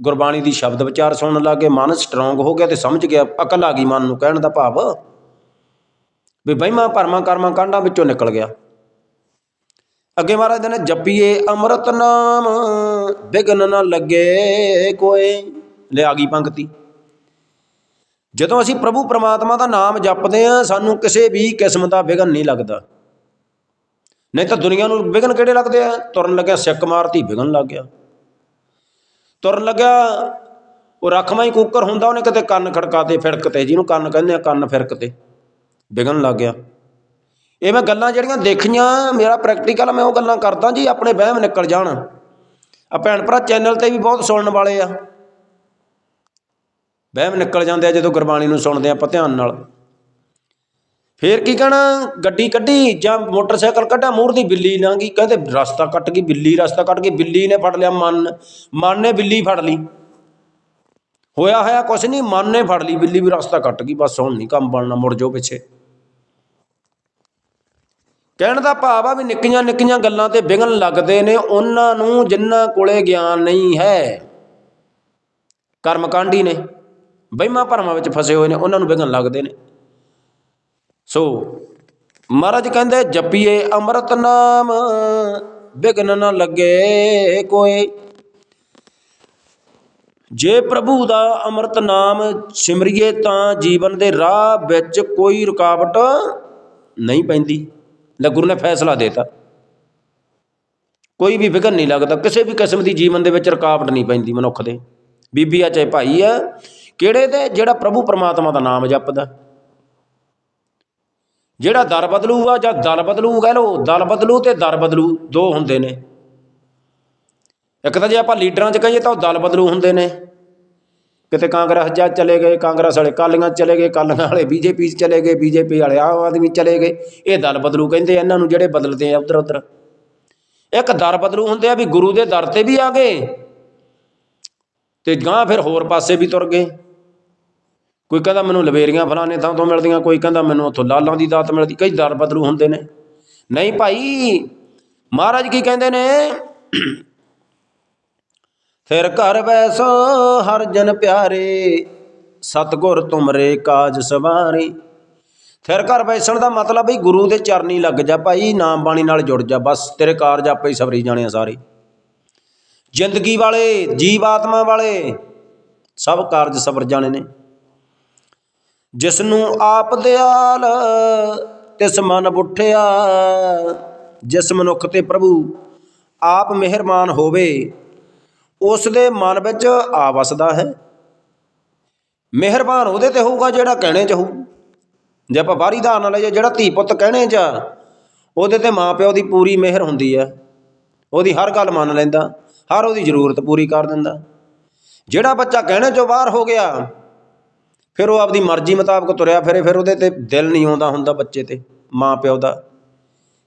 ਗੁਰਬਾਣੀ ਦੀ ਸ਼ਬਦ ਵਿਚਾਰ ਸੁਣਨ ਲੱਗੇ। ਮਨ ਸਟਰੋਂਗ ਹੋ ਗਿਆ ਤੇ ਸਮਝ ਗਿਆ, ਅਕਲ ਆ ਗਈ ਮਨ ਨੂੰ ਕਹਿਣ ਦਾ ਭਾਵ। ਵੀ ਬਹਿਮਾ ਭਰਮਾਂ, ਕਰਮਾਂ ਕਾਂਡਾਂ ਵਿੱਚੋਂ ਨਿਕਲ ਗਿਆ। ਅੱਗੇ ਮਹਾਰਾਜ ਨੇ ਜਪੀਏ ਅੰਮ੍ਰਿਤ ਨਾਮ, ਬਿਗਨ ਨਾ ਲੱਗੇ ਕੋਏ ਲੈ ਆ ਗਈ ਪੰਕਤੀ। ਜਦੋਂ ਅਸੀਂ ਪ੍ਰਭੂ ਪ੍ਰਮਾਤਮਾ ਦਾ ਨਾਮ ਜਪਦੇ ਆ ਸਾਨੂੰ ਕਿਸੇ ਵੀ ਕਿਸਮ ਦਾ ਵਿਗਨ ਨਹੀਂ ਲੱਗਦਾ। ਨਹੀਂ ਤਾਂ ਦੁਨੀਆ ਨੂੰ ਵਿਗਨ ਕਿਹੜੇ ਲੱਗਦੇ ਆ? ਤੁਰਨ ਲੱਗਿਆ ਸਿੱਕ ਮਾਰਤੀ ਵਿਗਨ ਲੱਗ ਗਿਆ। ਤੁਰਨ ਲੱਗਿਆ ਉਹ ਰਖਮਾ ਹੀ ਕੁੱਕਰ ਹੁੰਦਾ, ਉਹਨੇ ਕਿਤੇ ਕੰਨ ਖੜਕਾਤੇ ਫਿੜਕ ਤੇ ਜਿਹਨੂੰ ਕੰਨ ਕਹਿੰਦੇ ਆ, ਕੰਨ ਫਿਰਕ ਤੇ ਵਿਗਨ ਲੱਗ ਗਿਆ। ਇਹ ਮੈਂ ਗੱਲਾਂ ਜਿਹੜੀਆਂ ਦੇਖੀਆਂ, ਮੇਰਾ ਪ੍ਰੈਕਟੀਕਲ ਮੈਂ ਉਹ ਗੱਲਾਂ ਕਰਦਾ ਜੀ, ਆਪਣੇ ਵਹਿਮ ਨਿਕਲ ਜਾਣ। ਆ ਭੈਣ ਭਰਾ ਚੈਨਲ ਤੇ ਵੀ ਬਹੁਤ ਸੁਣਨ ਵਾਲੇ ਆ। ਵਹਿਮ ਨਿਕਲ ਜਾਂਦੇ ਆ ਜਦੋਂ ਗੁਰਬਾਣੀ ਨੂੰ ਸੁਣਦੇ ਆ ਆਪਾਂ ਧਿਆਨ ਨਾਲ। ਫੇਰ ਕੀ ਕਹਿਣਾ, ਗੱਡੀ ਕੱਢੀ ਜਾਂ ਮੋਟਰਸਾਈਕਲ ਕੱਢਿਆ ਮੂਹਰ ਦੀ ਬਿੱਲੀ ਲੰਘੀ, ਕਹਿੰਦੇ ਰਸਤਾ ਕੱਟ ਗਈ, ਬਿੱਲੀ ਰਸਤਾ ਕੱਟ ਗਈ, ਬਿੱਲੀ ਨੇ ਫੜ ਲਿਆ ਮਨ ਮਨ ਨੇ ਬਿੱਲੀ ਫੜ ਲਈ। ਹੋਇਆ ਹੋਇਆ ਕੁਛ ਨਹੀਂ, ਮਨ ਨੇ ਫੜ ਲਈ, ਬਿੱਲੀ ਵੀ ਰਸਤਾ ਕੱਟ ਗਈ, ਬਸ ਹੁਣ ਨਹੀਂ ਕੰਮ ਬਣਨਾ, ਮੁੜ ਜਾਓ ਪਿੱਛੇ। ਕਹਿਣ ਦਾ ਭਾਵ ਆ ਵੀ ਨਿੱਕੀਆਂ ਨਿੱਕੀਆਂ ਗੱਲਾਂ ਤੇ ਵਿਗਨ ਲੱਗਦੇ ਨੇ, ਉਹਨਾਂ ਨੂੰ ਜਿਨ੍ਹਾਂ ਕੋਲੇ ਗਿਆਨ ਨਹੀਂ ਹੈ, ਕਰਮਕਾਂਡੀ ਨੇ। ਵਹਿਮਾਂ ਭਰਮਾਂ ਵਿੱਚ ਫਸੇ ਹੋਏ ਨੇ, ਉਹਨਾਂ ਨੂੰ ਵਿਘਨ ਲੱਗਦੇ ਨੇ। ਸੋ ਮਹਾਰਾਜ ਕਹਿੰਦੇ, ਜਪੀਏ ਅੰਮ੍ਰਿਤ ਨਾਮ, ਵਿਘਨ ਨਾ ਲੱਗੇ ਕੋਈ। ਜੇ ਪ੍ਰਭੂ ਦਾ ਅੰਮ੍ਰਿਤ ਨਾਮ ਸਿਮਰਿਏ ਤਾਂ ਜੀਵਨ ਦੇ ਰਾਹ ਵਿੱਚ ਕੋਈ ਰੁਕਾਵਟ ਨਹੀਂ ਪੈਂਦੀ। ਲੈ ਗੁਰੂ ਨੇ ਫੈਸਲਾ ਦੇਤਾ। ਕੋਈ ਵੀ ਵਿਘਨ ਨਹੀਂ ਲੱਗਦਾ, ਕਿਸੇ ਵੀ ਕਿਸਮ ਦੀ ਜੀਵਨ ਦੇ ਵਿੱਚ ਰੁਕਾਵਟ ਨਹੀਂ ਪੈਂਦੀ ਮਨੁੱਖ ਦੇ। ਬੀਬੀ ਆ ਚਾਹੇ ਭਾਈ ਆ ਕਿਹੜੇ ਤੇ ਜਿਹੜਾ ਪ੍ਰਭੂ ਪਰਮਾਤਮਾ ਦਾ ਨਾਮ ਜਪਦਾ। ਜਿਹੜਾ ਦਰ ਬਦਲੂ ਆ ਜਾਂ ਦਲ ਬਦਲੂ, ਕਹਿ ਲੋ ਦਲ ਬਦਲੂ ਤੇ ਦਰ ਬਦਲੂ, ਦੋ ਹੁੰਦੇ ਨੇ। ਇੱਕ ਤਾਂ ਜੇ ਆਪਾਂ ਲੀਡਰਾਂ 'ਚ ਕਹੀਏ ਤਾਂ ਉਹ ਦਲ ਬਦਲੂ ਹੁੰਦੇ ਨੇ। ਕਿਤੇ ਕਾਂਗਰਸ ਜਾ ਚਲੇ ਗਏ, ਕਾਂਗਰਸ ਵਾਲੇ ਕਾਲੀਆਂ ਚਲੇ ਗਏ, ਕਾਲੀਆਂ ਵਾਲੇ ਬੀਜੇਪੀ 'ਚ ਚਲੇ ਗਏ, ਬੀਜੇਪੀ ਵਾਲੇ ਆਮ ਆਦਮੀ ਚਲੇ ਗਏ, ਇਹ ਦਲ ਬਦਲੂ ਕਹਿੰਦੇ ਇਹਨਾਂ ਨੂੰ ਜਿਹੜੇ ਬਦਲਦੇ ਆ ਉਧਰ ਉਧਰ। ਇੱਕ ਦਰ ਬਦਲੂ ਹੁੰਦੇ ਆ ਵੀ ਗੁਰੂ ਦੇ ਦਰ ਤੇ ਵੀ ਆ ਗਏ, ਤੇ ਗਾਂ ਫਿਰ ਹੋਰ ਪਾਸੇ ਵੀ ਤੁਰ ਗਏ। ਕੋਈ ਕਹਿੰਦਾ ਮੈਨੂੰ ਲਵੇਰੀਆਂ ਫਲਾਣੇ ਥਾਂ ਤੋਂ ਮਿਲਦੀਆਂ, ਕੋਈ ਕਹਿੰਦਾ ਮੈਨੂੰ ਉੱਥੋਂ ਲਾਲਾਂ ਦੀ ਦਾਤ ਮਿਲਦੀ, ਕਈ ਦਰ ਬਦਲੂ ਹੁੰਦੇ ਨੇ। ਨਹੀਂ ਭਾਈ, ਮਹਾਰਾਜ ਕੀ ਕਹਿੰਦੇ ਨੇ? ਫਿਰ ਘਰ ਵੈਸੋ ਹਰ ਜਨ ਪਿਆਰੇ, ਸਤਗੁਰ ਤੁਮਰੇ ਕਾਜ ਸਵਾਰੀ। ਫਿਰ ਘਰ ਬੈਸਣ ਦਾ ਮਤਲਬ ਵੀ ਗੁਰੂ ਦੇ ਚਰਨੀ ਲੱਗ ਜਾ ਭਾਈ, ਨਾਮ ਬਾਣੀ ਨਾਲ ਜੁੜ ਜਾ, ਬਸ ਤੇਰੇ ਕਾਰਜ ਆਪੇ ਹੀ ਸਵਰੀ ਜਾਣੇ ਆ ਸਾਰੇ। ਜ਼ਿੰਦਗੀ ਵਾਲੇ ਜੀਵ ਆਤਮਾ ਵਾਲੇ, ਸਭ ਕਾਰਜ ਸਵਰ ਜਾਣੇ ਨੇ। ਜਿਸ ਨੂੰ ਆਪ ਦਿਆਲ ਤਿਸ ਮਨ ਬੁੱਠਿਆ। ਜਿਸ ਮਨੁੱਖ ਤੇ ਪ੍ਰਭੂ ਆਪ ਮਿਹਰਬਾਨ ਹੋਵੇ ਉਸ ਦੇ ਮਨ ਵਿੱਚ ਆ ਵਸਦਾ ਹੈ। ਮਿਹਰਬਾਨ ਉਹਦੇ ਤੇ ਹੋਊਗਾ ਜਿਹੜਾ ਕਹਿਣੇ ਚ ਹੋਊ। ਜੇ ਆਪਾਂ ਬਾਹਰੀ ਧਾਰ ਨਾਲ ਲਈਏ ਜਿਹੜਾ ਧੀ ਪੁੱਤ ਕਹਿਣੇ 'ਚ ਆ, ਉਹਦੇ ਤੇ ਮਾਂ ਪਿਓ ਦੀ ਪੂਰੀ ਮਿਹਰ ਹੁੰਦੀ ਆ ਉਹਦੀ ਹਰ ਗੱਲ ਮੰਨ ਲੈਂਦਾ ਹਰ ਉਹਦੀ ਜ਼ਰੂਰਤ ਪੂਰੀ ਕਰ ਦਿੰਦਾ। ਜਿਹੜਾ ਬੱਚਾ ਕਹਿਣੇ 'ਚੋਂ ਬਾਹਰ ਹੋ ਗਿਆ ਫਿਰ ਉਹ ਆਪਦੀ ਮਰਜ਼ੀ ਮੁਤਾਬਕ ਤੁਰਿਆ ਫਿਰੇ, ਫਿਰ ਉਹਦੇ ਤੇ ਦਿਲ ਨਹੀਂ ਆਉਂਦਾ ਹੁੰਦਾ ਬੱਚੇ ਤੇ ਮਾਂ ਪਿਓ ਦਾ।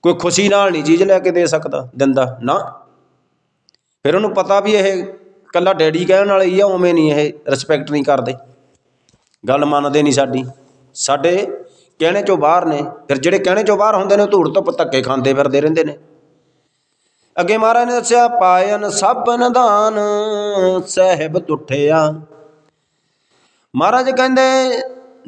ਕੋਈ ਖੁਸ਼ੀ ਨਾਲ ਨਹੀਂ ਚੀਜ਼ ਲੈ ਕੇ ਦੇ ਸਕਦਾ, ਦਿੰਦਾ, ਨਾ। ਫਿਰ ਉਹਨੂੰ ਪਤਾ ਵੀ ਇਹ ਕੱਲਾ ਡੈਡੀ ਕਹਿਣ ਵਾਲੇ ਹੀ ਆ, ਉਵੇਂ ਨਹੀਂ ਇਹ ਰਿਸਪੈਕਟ ਨਹੀਂ ਕਰਦੇ। ਗੱਲ ਮੰਨਦੇ ਨਹੀਂ ਸਾਡੀ। ਸਾਡੇ ਕਹਿਣੇ ਚੋਂ ਬਾਹਰ ਨੇ, ਫਿਰ ਜਿਹੜੇ ਕਹਿਣੇ ਚੋਂ ਬਾਹਰ ਹੁੰਦੇ ਨੇ, ਉਹ ਧੂੜ ਤੋਂ ਧੱਕੇ ਖਾਂਦੇ ਫਿਰਦੇ ਰਹਿੰਦੇ ਨੇ। ਅੱਗੇ ਮਹਾਰਾਜ ਨੇ ਦੱਸਿਆ, ਪਾਇਨ ਸਭ ਨਿਧਾਨ ਸਹਿਬ ਤੁਠਿਆ ਮਹਾਰਾਜ ਕਹਿੰਦੇ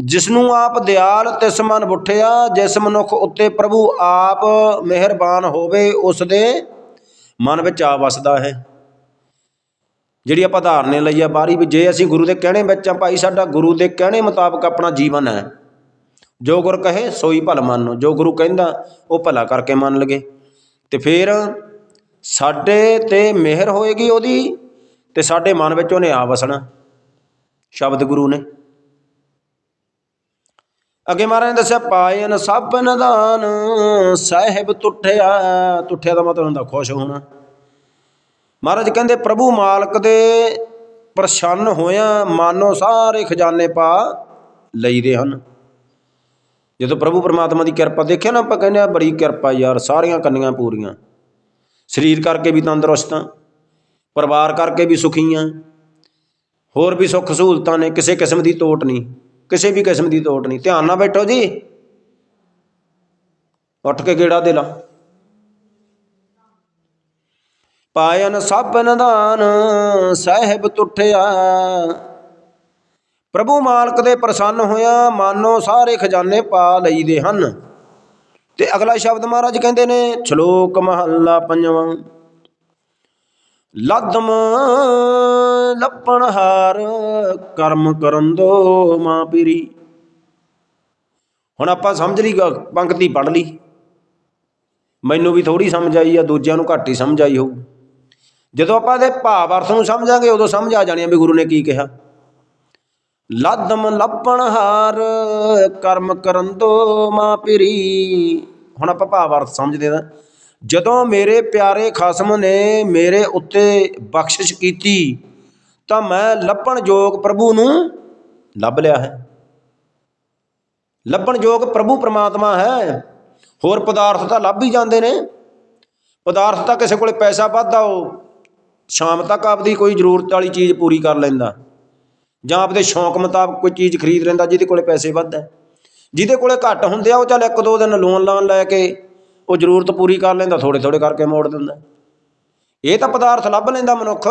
ਜਿਸ ਨੂੰ ਆਪ ਦਿਆਲ ਤਿਸ ਮਨ ਬੁੱਠਿਆ ਜਿਸ ਮਨੁੱਖ ਉੱਤੇ ਪ੍ਰਭੂ ਆਪ ਮਿਹਰਬਾਨ ਹੋਵੇ ਉਸ ਦੇ ਮਨ ਵਿੱਚ ਆ ਵਸਦਾ ਹੈ। ਜਿਹੜੀ ਆਪਾਂ ਧਾਰਨੇ ਲਈ ਆ ਬਾਰੀ ਵੀ ਜੇ ਅਸੀਂ ਗੁਰੂ ਦੇ ਕਹਿਣੇ ਵਿੱਚ ਆ, ਭਾਈ ਸਾਡਾ ਗੁਰੂ ਦੇ ਕਹਿਣੇ ਮੁਤਾਬਕ ਆਪਣਾ ਜੀਵਨ ਹੈ। ਜੋ ਗੁਰ ਕਹੇ, ਸੋਈ ਭਲ ਮੰਨੋ। ਜੋ ਗੁਰੂ ਕਹਿੰਦਾ, ਉਹ ਭਲਾ ਕਰਕੇ ਮੰਨ ਲਗੇ ਤੇ ਫਿਰ ਸਾਡੇ ਤੇ ਮਿਹਰ ਹੋਏਗੀ ਉਹਦੀ, ਤੇ ਸਾਡੇ ਮਨ ਵਿੱਚ ਉਹਨੇ ਆ ਵਸਣਾ। ਸ਼ਬਦ ਗੁਰੂ ਨੇ। ਅੱਗੇ ਮਹਾਰਾਜ ਨੇ ਦੱਸਿਆ, ਪਾਇਨ ਸਭ ਨਿਧਾਨ ਸਾਹਿਬ ਤੁਠਿਆ। ਤੁਠਿਆ ਦਾ ਮਤਲਬ ਹੁੰਦਾ ਖੁਸ਼ ਹੋਣਾ। ਮਹਾਰਾਜ ਕਹਿੰਦੇ, ਪ੍ਰਭੂ ਮਾਲਕ ਦੇ ਪ੍ਰਸੰਨ ਹੋਇਆ ਮਾਨੋ ਸਾਰੇ ਖਜ਼ਾਨੇ ਪਾ ਲਈਦੇ ਹਨ। ਜਦੋਂ ਪ੍ਰਭੂ ਪਰਮਾਤਮਾ ਦੀ ਕਿਰਪਾ ਦੇਖਿਆ ਨਾ, ਆਪਾਂ ਕਹਿੰਦੇ ਆ, ਬੜੀ ਕਿਰਪਾ ਯਾਰ, ਸਾਰੀਆਂ ਕੰਨੀਆਂ ਪੂਰੀਆਂ। ਸਰੀਰ ਕਰਕੇ ਵੀ ਤੰਦਰੁਸਤ ਹਾਂ ਪਰਿਵਾਰ ਕਰਕੇ ਵੀ ਸੁਖੀ ਹਾਂ ਹੋਰ ਵੀ ਸੁੱਖ ਸਹੂਲਤਾਂ ਨੇ, ਕਿਸੇ ਕਿਸਮ ਦੀ ਤੋਟ ਨਹੀਂ, ਕਿਸੇ ਵੀ ਕਿਸਮ ਦੀ ਤੋਟ ਨਹੀਂ। ਧਿਆਨ ਨਾਲ ਬੈਠੋ ਜੀ। ਉੱਠ ਕੇ ਗੇੜਾ ਦੇ ਲਾ। ਪਾਇਨ ਸਭ ਨਿਧਾਨ ਸਾਹਿਬ ਤੁਠਿਆ। ਪ੍ਰਭੂ ਮਾਲਕ ਦੇ ਪ੍ਰਸੰਨ ਹੋਇਆ ਮਾਨੋ ਸਾਰੇ ਖਜ਼ਾਨੇ ਪਾ ਲਈਦੇ ਹਨ। ਤੇ ਅਗਲਾ ਸ਼ਬਦ ਮਹਾਰਾਜ ਕਹਿੰਦੇ ਨੇ, ਸ਼ਲੋਕ ਮਹੱਲਾ ਪੰਜਵਾਂ। ਲਦਮ ਲੱਪਣ ਹਾਰ, ਕਰਮ ਕਰਨ ਦੋ ਮਾਂ ਪੀਰੀ। ਹੁਣ ਆਪਾਂ ਸਮਝ ਲਈ ਪੰਕਤੀ ਪੜ ਲਈ। ਮੈਨੂੰ ਵੀ ਥੋੜੀ ਸਮਝ ਆਈ ਆ, ਦੂਜਿਆਂ ਨੂੰ ਘੱਟ ਹੀ ਸਮਝ ਆਈ ਹੋਊ। ਜਦੋਂ ਆਪਾਂ ਇਹਦੇ ਭਾਵ ਅਰਥ ਨੂੰ ਸਮਝਾਂਗੇ, ਉਦੋਂ ਸਮਝ ਆ ਜਾਣੀ ਆ ਵੀ ਗੁਰੂ ਨੇ ਕੀ ਕਿਹਾ। ਲਦਮ ਲੱਪਣ ਹਾਰ, ਕਰਮ ਕਰਨ ਦੋ ਮਾਂ ਪੀਰੀ। ਹੁਣ ਆਪਾਂ ਭਾਵ ਅਰਥ ਸਮਝਦੇ ਹਾਂ ਜਦੋਂ ਮੇਰੇ ਪਿਆਰੇ ਖਸਮ ਨੇ ਮੇਰੇ ਉੱਤੇ ਬਖਸ਼ਿਸ਼ ਕੀਤੀ, ਤਾਂ ਮੈਂ ਲੱਭਣ ਯੋਗ ਪ੍ਰਭੂ ਨੂੰ ਲੱਭ ਲਿਆ ਹੈ। ਲੱਭਣ ਯੋਗ ਪ੍ਰਭੂ ਪ੍ਰਮਾਤਮਾ ਹੈ। ਹੋਰ ਪਦਾਰਥ ਤਾਂ ਲੱਭ ਹੀ ਜਾਂਦੇ ਨੇ। ਪਦਾਰਥ ਤਾਂ ਕਿਸੇ ਕੋਲੇ ਪੈਸਾ ਵੱਧਦਾ, ਉਹ ਸ਼ਾਮ ਤੱਕ ਆਪਦੀ ਕੋਈ ਜ਼ਰੂਰਤ ਵਾਲੀ ਚੀਜ਼ ਪੂਰੀ ਕਰ ਲੈਂਦਾ। ਜਾਂ ਆਪਦੇ ਸ਼ੌਂਕ ਮੁਤਾਬਕ ਕੋਈ ਚੀਜ਼ ਖਰੀਦ ਲੈਂਦਾ, ਜਿਹਦੇ ਕੋਲੇ ਪੈਸੇ ਵੱਧ ਹੈ ਜਿਹਦੇ ਕੋਲੇ ਘੱਟ ਹੁੰਦੇ ਆ, ਉਹ ਚੱਲ ਇੱਕ ਦੋ ਦਿਨ ਲੋਨ ਲਾਨ ਲੈ ਕੇ ਉਹ ਜ਼ਰੂਰਤ ਪੂਰੀ ਕਰ ਲੈਂਦਾ ਥੋੜੇ ਥੋੜੇ ਕਰਕੇ ਮੋੜ ਦਿੰਦਾ। ਇਹ ਤਾਂ ਪਦਾਰਥ ਲੱਭ ਲੈਂਦਾ ਮਨੁੱਖ।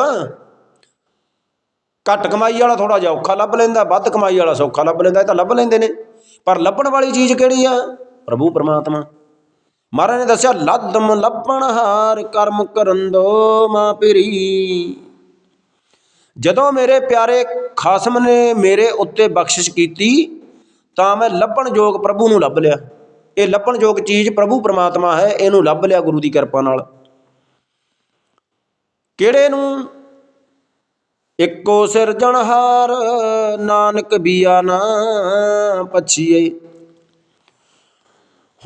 ਘੱਟ ਕਮਾਈ ਵਾਲਾ ਥੋੜਾ ਜਿਹਾ ਔਖਾ ਲੱਭ ਲੈਂਦਾ, ਵੱਧ ਕਮਾਈ ਵਾਲਾ ਸੌਖਾ ਲੱਭ ਲੈਂਦਾ, ਇਹ ਤਾਂ ਲੱਭ ਲੈਂਦੇ ਨੇ। ਪਰ ਲੱਭਣ ਵਾਲੀ ਚੀਜ਼ ਕਿਹੜੀ ਆ? ਪ੍ਰਭੂ ਪਰਮਾਤਮਾ। ਮਹਾਰਾਜ ਨੇ ਦੱਸਿਆ, ਲੱਦਮ ਲੱਭਣ ਹਾਰ ਕਰਮ ਕਰਨ ਦੋ ਮਾਂ ਪੀਰੀ ਜਦੋਂ ਮੇਰੇ ਪਿਆਰੇ ਖਾਸਮ ਨੇ ਮੇਰੇ ਉੱਤੇ ਬਖਸ਼ਿਸ਼ ਕੀਤੀ, ਤਾਂ ਮੈਂ ਲੱਭਣ ਯੋਗ ਪ੍ਰਭੂ ਨੂੰ ਲੱਭ ਲਿਆ। ਇਹ ਲੱਭਣਯੋਗ ਚੀਜ਼ ਪ੍ਰਭੂ ਪਰਮਾਤਮਾ ਹੈ, ਇਹਨੂੰ ਲੱਭ ਲਿਆ ਗੁਰੂ ਦੀ ਕਿਰਪਾ ਨਾਲ। ਕਿਹੜੇ ਨੂੰ? ਇੱਕੋ ਸਿਰਜਣਹਾਰ ਨਾਨਕ ਬੀਆ ਨਾ ਪਛੀਏ।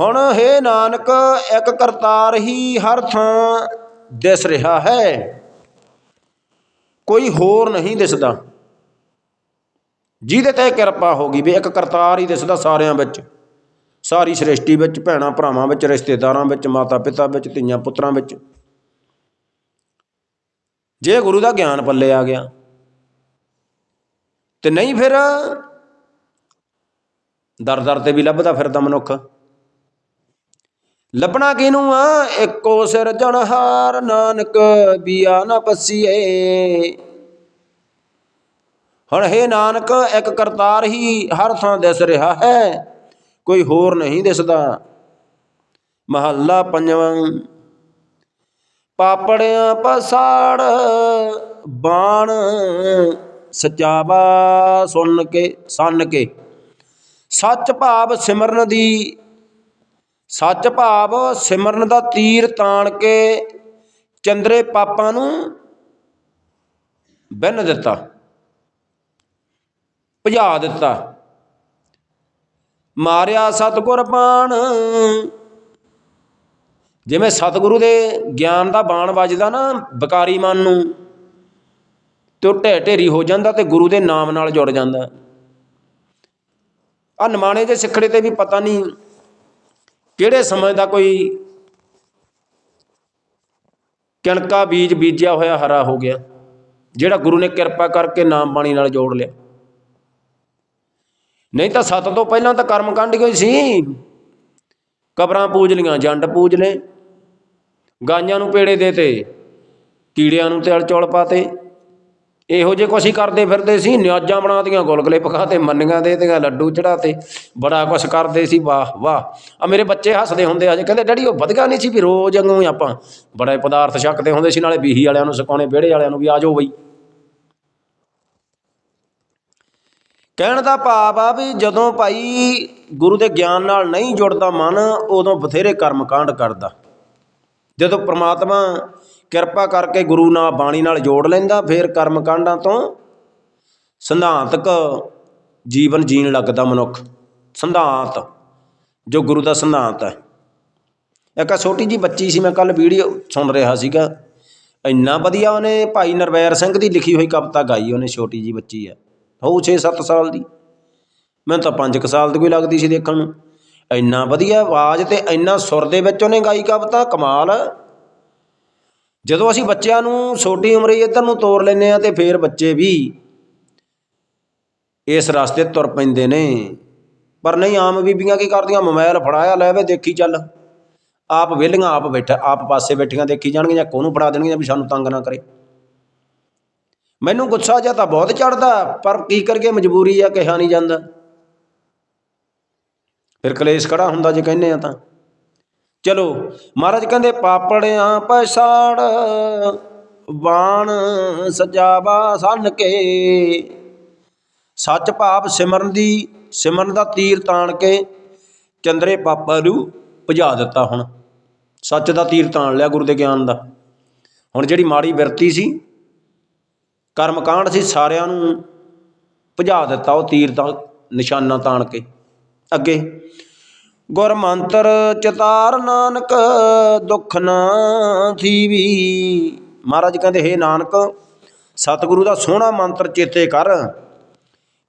ਹੁਣ ਹੈ ਨਾਨਕ, ਇੱਕ ਕਰਤਾਰ ਹੀ ਹਰ ਥਾਂ ਦਿਸ ਰਿਹਾ ਹੈ। ਕੋਈ ਹੋਰ ਨਹੀਂ ਦਿਸਦਾ। ਜਿਹਦੇ ਤੇ ਕਿਰਪਾ ਹੋ ਗਈ ਵੀ ਇੱਕ ਕਰਤਾਰ ਹੀ ਦਿਸਦਾ ਸਾਰਿਆਂ ਵਿੱਚ। ਸਾਰੀ ਸ੍ਰਿਸ਼ਟੀ ਵਿੱਚ, ਭੈਣਾਂ ਭਰਾਵਾਂ ਵਿੱਚ, ਰਿਸ਼ਤੇਦਾਰਾਂ ਵਿੱਚ ਮਾਤਾ ਪਿਤਾ ਵਿੱਚ, ਧੀਆਂ ਪੁੱਤਰਾਂ ਵਿੱਚ। ਜੇ ਗੁਰੂ ਦਾ ਗਿਆਨ ਪੱਲੇ ਆ ਗਿਆ, ਤੇ ਨਹੀਂ ਫਿਰ ਦਰ ਦਰ ਤੇ ਵੀ ਲੱਭਦਾ ਫਿਰਦਾ ਮਨੁੱਖ। ਲੱਭਣਾ ਕਿਨੂੰ ਆ? ਇੱਕੋ ਸਿਰਜਣਹਾਰ ਨਾਨਕ, ਬੀਆ ਨਾ ਪਸੀਏ। ਹੁਣ ਹੈ ਨਾਨਕ, ਇੱਕ ਕਰਤਾਰ ਹੀ ਹਰ ਥਾਂ ਦਿਸ ਰਿਹਾ ਹੈ। ਕੋਈ ਹੋਰ ਨਹੀਂ ਦਿਸਦਾ। ਮਹੱਲਾ ਪੰਜਵਾਂ, ਪਾਪੜਿਆਂ ਪਸਾੜ ਬਾਣ ਸਚਾਵਾ ਸੁਣ ਕੇ, ਸੰਨ ਕੇ। ਸੱਚ ਭਾਵ ਸਿਮਰਨ ਦੀ, ਸੱਚ ਭਾਵ ਸਿਮਰਨ ਦਾ ਤੀਰ ਤਾਣ ਕੇ ਚੰਦਰੇ ਪਾਪਾਂ ਨੂੰ ਬੰਨ ਦਿੱਤਾ, ਭਜਾ ਦਿੱਤਾ। ਮਾਰਿਆ ਸਤਗੁਰ ਬਾਣ ਜਿਵੇਂ ਸਤਿਗੁਰੂ ਦੇ ਗਿਆਨ ਦਾ ਬਾਣ ਵੱਜਦਾ ਨਾ ਬਕਾਰੀ ਮਨ ਨੂੰ, ਤੇ ਉਹ ਢਹਿ ਢੇਰੀ ਹੋ ਜਾਂਦਾ ਤੇ ਗੁਰੂ ਦੇ ਨਾਮ ਨਾਲ ਜੁੜ ਜਾਂਦਾ। ਆ ਨਿਮਾਣੇ ਦੇ ਸਿੱਖੜੇ ਤੇ ਵੀ ਪਤਾ ਨਹੀਂ ਕਿਹੜੇ ਸਮੇਂ ਦਾ ਕੋਈ ਕਣਕਾ ਬੀਜ ਬੀਜਿਆ ਹੋਇਆ ਹਰਾ ਹੋ ਗਿਆ, ਜਿਹੜਾ ਗੁਰੂ ਨੇ ਕਿਰਪਾ ਕਰਕੇ ਨਾਮ ਬਾਣੀ ਨਾਲ ਜੋੜ ਲਿਆ। ਨਹੀਂ ਤਾਂ ਸਤ ਤੋਂ ਪਹਿਲਾਂ ਤਾਂ ਕਰਮ ਕਾਂਡ ਕੋਈ ਸੀ? ਕਬਰਾਂ ਪੂਜ ਲੀਆਂ, ਜੰਡ ਪੂਜ ਲਏ। ਗਾਈਆਂ ਨੂੰ ਪੇੜੇ ਦੇਤੇ, ਕੀੜਿਆਂ ਨੂੰ ਤਿਲ ਚੌਲ ਪਾਤੇ। ਇਹੋ ਜੇ ਕੁਛ ਹੀ ਕਰਦੇ ਫਿਰਦੇ ਸੀ, ਨਿਆਜ਼ਾਂ ਬਣਾਤੀਆਂ, ਗੁਲਗੁਲੇ ਪਕਾਤੇ, ਮੰਨੀਆਂ ਦੇ ਤੀਆਂ, ਲੱਡੂ ਚੜਾਤੇ। ਬੜਾ ਕੁਛ ਕਰਦੇ ਸੀ, ਵਾਹ ਵਾਹ। ਆ ਮੇਰੇ ਬੱਚੇ ਹੱਸਦੇ ਹੁੰਦੇ ਆ ਜੇ, ਕਹਿੰਦੇ, ਡੈਡੀ, ਉਹ ਵਧਗਾ ਨਹੀਂ ਸੀ ਵੀ ਰੋਜ਼ ਵਾਂਗੂ ਹੀ ਆਪਾਂ ਬੜੇ ਪਦਾਰਥ ਛਕਦੇ ਹੁੰਦੇ ਸੀ, ਨਾਲੇ ਬੀਹੀ ਵਾਲਿਆਂ ਨੂੰ, ਸਕਾਉਣੇ ਵਿਹੜੇ ਵਾਲਿਆਂ ਨੂੰ ਵੀ ਆ ਜਾਓ ਬਈ। ਕਹਿਣ ਦਾ ਭਾਵ ਆ ਵੀ ਜਦੋਂ ਭਾਈ ਗੁਰੂ ਦੇ ਗਿਆਨ ਨਾਲ ਨਹੀਂ ਜੁੜਦਾ ਮਨ, ਉਦੋਂ ਬਥੇਰੇ ਕਰਮ ਕਾਂਡ ਕਰਦਾ। ਜਦੋਂ ਪ੍ਰਮਾਤਮਾ ਕਿਰਪਾ ਕਰਕੇ ਗੁਰੂ ਨਾਲ ਬਾਣੀ ਨਾਲ ਜੋੜ ਲੈਂਦਾ, ਫਿਰ ਕਰਮ ਕਾਂਡਾਂ ਤੋਂ ਸਿਧਾਂਤਕ ਜੀਵਨ ਜੀਣ ਲੱਗਦਾ ਮਨੁੱਖ। ਸਿਧਾਂਤ, ਜੋ ਗੁਰੂ ਦਾ ਸਿਧਾਂਤ ਹੈ। ਇੱਕ ਛੋਟੀ ਜੀ ਬੱਚੀ ਸੀ, ਮੈਂ ਕੱਲ ਵੀਡੀਓ ਸੁਣ ਰਿਹਾ ਸੀਗਾ। ਇੰਨਾ ਵਧੀਆ ਉਹਨੇ ਭਾਈ ਨਰਵੈਰ ਸਿੰਘ ਦੀ ਲਿਖੀ ਹੋਈ ਕਵਿਤਾ ਗਾਈ, ਉਹਨੇ ਛੋਟੀ ਜੀ ਬੱਚੀ ਆ। ਹੋਊ 6-7 ਸਾਲ ਦੀ। ਮੈਨੂੰ ਤਾਂ 5 ਸਾਲ ਦੀ ਕੋਈ ਲੱਗਦੀ ਸੀ ਦੇਖਣ ਨੂੰ। ਇੰਨਾ ਵਧੀਆ ਆਵਾਜ਼ ਤੇ ਇੰਨਾ ਸੁਰ ਦੇ ਵਿੱਚ ਉਹਨੇ ਗਾਈ ਕਵਿਤਾ, ਕਮਾਲ। ਜਦੋਂ ਅਸੀਂ ਬੱਚਿਆਂ ਨੂੰ ਛੋਟੀ ਉਮਰੇ ਇੱਧਰ ਨੂੰ ਤੋਰ ਲੈਂਦੇ ਆ ਤੇ ਫਿਰ ਬੱਚੇ ਵੀ ਇਸ ਰਸਤੇ ਤੁਰ ਪੈਂਦੇ ਨੇ। ਪਰ ਨਹੀਂ, ਆਮ ਬੀਬੀਆਂ ਕੀ ਕਰਦੀਆਂ? ਮੋਬਾਈਲ ਫੜਾਇਆ, ਲੈ ਵੇ, ਦੇਖੀ ਚੱਲ। ਆਪ ਵਿਹਲੀਆਂ, ਆਪ ਬੈਠਾ, ਆਪ ਪਾਸੇ ਬੈਠੀਆਂ, ਦੇਖੀ ਜਾਣਗੀਆਂ ਜਾਂ ਕੋਨੂੰ ਫੜਾ ਦੇਣਗੀਆਂ ਵੀ ਸਾਨੂੰ ਤੰਗ ਨਾ ਕਰੇ। ਮੈਨੂੰ ਗੁੱਸਾ ਜਿਹਾ ਤਾਂ ਬਹੁਤ ਚੜਦਾ, ਪਰ ਕੀ ਕਰਕੇ ਮਜਬੂਰੀ ਆ, ਕਿਹਾ ਨਹੀਂ ਜਾਂਦਾ। ਫਿਰ ਕਲੇਸ਼ ਖੜਾ ਹੁੰਦਾ ਜੇ ਕਹਿੰਦੇ ਆ ਤਾਂ। ਚਲੋ, ਮਹਾਰਾਜ ਕਹਿੰਦੇ, ਪਾਪੜਿਆਂ ਪਛਾੜ, ਬਾਣ ਸਜਾਵਾ ਸੰਨ ਕੇ। ਸੱਚ ਭਾਵ ਸਿਮਰਨ ਦੀ, ਸਿਮਰਨ ਦਾ ਤੀਰ ਤਾਣ ਕੇ ਚੰਦਰੇ ਪਾਪਾ ਨੂੰ ਭਜਾ ਦਿੱਤਾ ਹੁਣ। ਸੱਚ ਦਾ ਤੀਰ ਤਾਣ ਲਿਆ ਗੁਰੂ ਦੇ ਗਿਆਨ ਦਾ। ਹੁਣ ਜਿਹੜੀ ਮਾੜੀ ਬਿਰਤੀ ਸੀ ਕਰਮਕਾਂਡ ਸੀ, ਸਾਰਿਆਂ ਨੂੰ ਭਜਾ ਦਿੱਤਾ ਉਹ ਤੀਰ ਦਾ ਨਿਸ਼ਾਨਾ ਤਾਣ ਕੇ ਅੱਗੇ। ਗੁਰ ਮੰਤਰ ਚਤਾਰ ਨਾਨਕ ਦੁੱਖ ਨਾ ਥੀਵੀ। ਮਹਾਰਾਜ ਕਹਿੰਦੇ, ਹੇ ਨਾਨਕ, ਸਤਿਗੁਰੂ ਦਾ ਸੋਹਣਾ ਮੰਤਰ ਚੇਤੇ ਕਰ।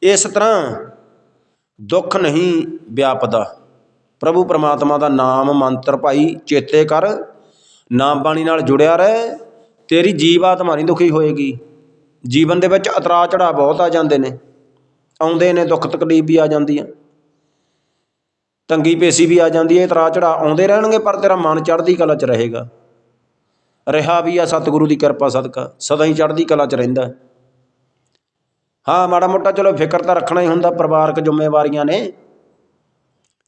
ਇਸ ਤਰ੍ਹਾਂ ਦੁੱਖ ਨਹੀਂ ਵਿਆਪਦਾ। ਪ੍ਰਭੂ ਪਰਮਾਤਮਾ ਦਾ ਨਾਮ ਮੰਤਰ ਭਾਈ ਚੇਤੇ ਕਰ। ਨਾਮ ਬਾਣੀ ਨਾਲ ਜੁੜਿਆ ਰਹਿ। ਤੇਰੀ ਜੀਵ ਆਤਮਾ ਨਹੀਂ ਦੁਖੀ ਹੋਏਗੀ। ਜੀਵਨ ਦੇ ਵਿੱਚ ਉਤਰਾਅ ਚੜਾਅ ਬਹੁਤ ਆ ਜਾਂਦੇ ਨੇ। ਆਉਂਦੇ ਨੇ, ਦੁੱਖ ਤਕਲੀਫ ਵੀ ਆ ਜਾਂਦੀ ਜਾਂਦੀਆਂ ਤੰਗੀ ਪੇਸੀ ਵੀ ਆ ਜਾਂਦੀ ਹੈ ਤਰਾ ਚੜਾਅ ਆਉਂਦੇ ਰਹਿਣਗੇ, ਪਰ ਤੇਰਾ ਮਨ ਚੜ੍ਹਦੀ ਕਲਾ 'ਚ ਰਹੇਗਾ। ਰਿਹਾ ਵੀ ਆ ਸਤਿਗੁਰੂ ਦੀ ਕਿਰਪਾ ਸਦਕਾ, ਸਦਾ ਹੀ ਚੜ੍ਹਦੀ ਕਲਾ 'ਚ ਰਹਿੰਦਾ। ਹਾਂ, ਮਾੜਾ ਮੋਟਾ ਚਲੋ ਫਿਕਰ ਤਾਂ ਰੱਖਣਾ ਹੀ ਹੁੰਦਾ, ਪਰਿਵਾਰਕ ਜ਼ਿੰਮੇਵਾਰੀਆਂ ਨੇ।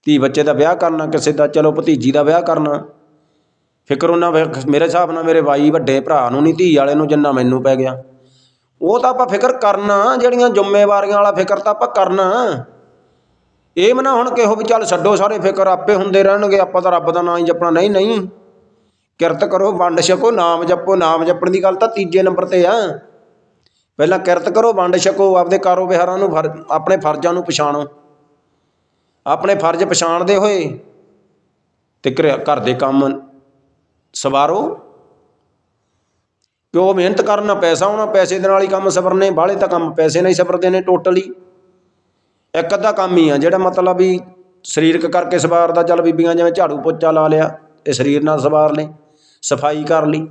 ਧੀ ਬੱਚੇ ਦਾ ਵਿਆਹ ਕਰਨਾ, ਕਿਸੇ ਦਾ ਚਲੋ ਭਤੀਜੀ ਦਾ ਵਿਆਹ ਕਰਨਾ। ਫਿਕਰ ਉਹਨਾਂ ਵੇ- ਮੇਰੇ ਹਿਸਾਬ ਨਾਲ ਮੇਰੇ ਬਾਈ ਵੱਡੇ ਭਰਾ ਨੂੰ ਨਹੀਂ ਧੀ ਵਾਲੇ ਨੂੰ ਜਿੰਨਾ ਮੈਨੂੰ ਪੈ ਗਿਆ। ਉਹ ਤਾਂ ਆਪਾਂ ਫਿਕਰ ਕਰਨਾ, ਜਿਹੜੀਆਂ ਜ਼ਿੰਮੇਵਾਰੀਆਂ ਵਾਲਾ ਫਿਕਰ ਤਾਂ ਆਪਾਂ ਕਰਨਾ। ਇਹ ਮਨਾ ਹੁਣ ਕਿਹੋ ਵੀ ਚੱਲ ਛੱਡੋ ਸਾਰੇ ਫਿਕਰ, ਆਪੇ ਹੁੰਦੇ ਰਹਿਣਗੇ, ਆਪਾਂ ਤਾਂ ਰੱਬ ਦਾ ਨਾਮ ਹੀ ਜਪਣਾ। ਨਹੀਂ ਨਹੀਂ। ਕਿਰਤ ਕਰੋ, ਵੰਡ ਛਕੋ, ਨਾਮ ਜਪੋ, ਨਾਮ ਜਪਣ ਦੀ ਗੱਲ ਤਾਂ ਤੀਜੇ ਨੰਬਰ ਤੇ ਆ। ਪਹਿਲਾਂ ਕਿਰਤ ਕਰੋ, ਵੰਡ ਛਕੋ, ਆਪਦੇ ਕਾਰੋ ਵਿਹਾਰਾਂ ਨੂੰ ਫਰ- ਆਪਣੇ ਫਰਜ਼ਾਂ ਨੂੰ ਪਛਾਣੋ। ਆਪਣੇ ਫਰਜ਼ ਪਛਾਣਦੇ ਹੋਏ ਤੇ ਘਰ ਘਰ ਦੇ ਕੰਮ ਸਵਾਰੋ। ਕਿਉਂ ਮਿਹਨਤ ਕਰਨਾ, ਪੈਸਾ ਆਉਣਾ, ਪੈਸੇ ਦੇ ਨਾਲ ਹੀ ਕੰਮ ਸਵਰਨੇ, ਬਾਹਲੇ ਤਾਂ ਕੰਮ ਪੈਸੇ ਨਾਲ ਹੀ ਸਵਰਦੇ ਨੇ ਟੋਟਲੀ। ਇੱਕ ਅੱਧਾ ਕੰਮ ਹੀ ਆ, ਜਿਹੜਾ ਮਤਲਬ ਵੀ ਸਰੀਰਕ ਕਰਕੇ ਸਵਾਰਦਾ, ਚੱਲ ਬੀਬੀਆਂ ਜਿਵੇਂ ਝਾੜੂ ਪੋਚਾ ਲਾ ਲਿਆ, ਇਹ ਸਰੀਰ ਨਾਲ ਸਵਾਰ ਲਈ ਸਫ਼ਾਈ ਕਰ ਲਈ।